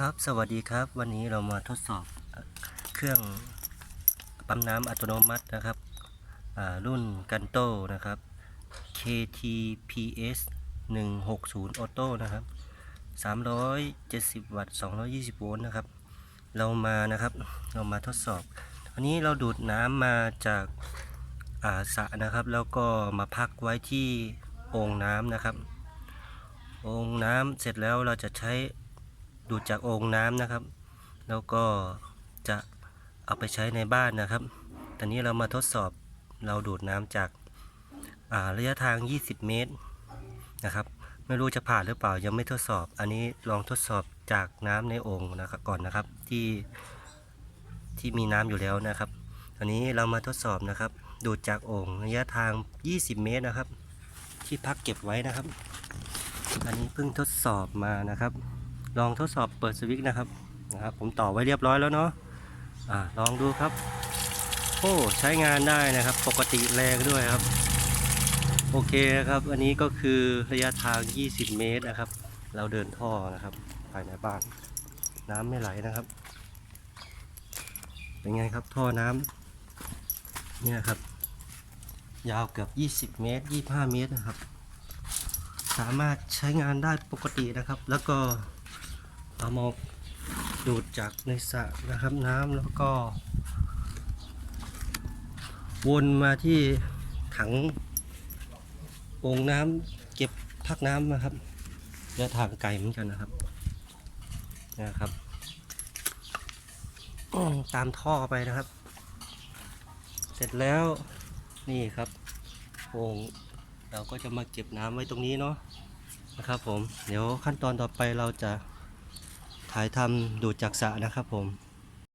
ครับสวัสดีครับ วันนี้เรามาทดสอบเครื่องปั๊มน้ำอัตโนมัตินะครับรุ่นกันโตนะครับ KTPS 160 Auto นะครับ 370 วัตต์ 220 โวลต์นะครับ เรามานะครับเรามาทดสอบวันนี้เราดูดน้ำมาจากอาสระนะครับ แล้วก็มาพักไว้ที่โอ่งน้ำนะครับโอ่งน้ำเสร็จแล้วเราจะใช้ ดูดจากโอ่งน้ำนะครับ แล้วก็จะเอาไปใช้ในบ้านนะครับ ตอนนี้เรามาทดสอบเราดูดน้ำจาการะยะทาง 20 เมตรนะครับ ไม่รู้จะผ่านหรือเปล่ายังไม่ทดสอบ อันนี้ลองทดสอบจากน้ำในโอ่งนะครับก่อนนะครับที่ที่มีน้ำอยู่แล้วนะครับ อันนี้เรามาทดสอบนะครับ ดูดจากโอ่งระยะทาง 20 เมตรนะครับ ที่พักเก็บไว้นะครับ อันนี้เพิ่งทดสอบมานะครับ ลองทดสอบเปิดสวิตช์นะครับนะครับผมต่อไว้เรียบร้อยแล้วเนาะอ่าลองดูครับโอ้ใช้งานได้นะครับปกติแรงด้วยครับ โอเคครับ อันนี้ก็คือระยะทาง 20 เมตรนะครับ เราเดินท่อนะครับภายในบ้าน น้ำไม่ไหลนะครับ เป็นไงครับท่อน้ำเนี่ยครับ ยาวเกือบ 20 เมตร 25 เมตรนะครับ สามารถใช้งานได้ปกตินะครับ แล้วก็เอามาดูดจากในสระนะครับน้ำแล้วก็ วนมาที่ถังโอ่งน้ำเก็บพักน้ำนะครับระยะทางไกลเหมือนกันนะครับนะครับ ตามท่อไปนะครับ เสร็จแล้วนี่ครับโอ่ง เราก็จะมาเก็บน้ำไว้ตรงนี้เนาะนะครับผม เดี๋ยวขั้นตอนต่อไปเราจะถ่ายทำดูดจากสระนะครับผม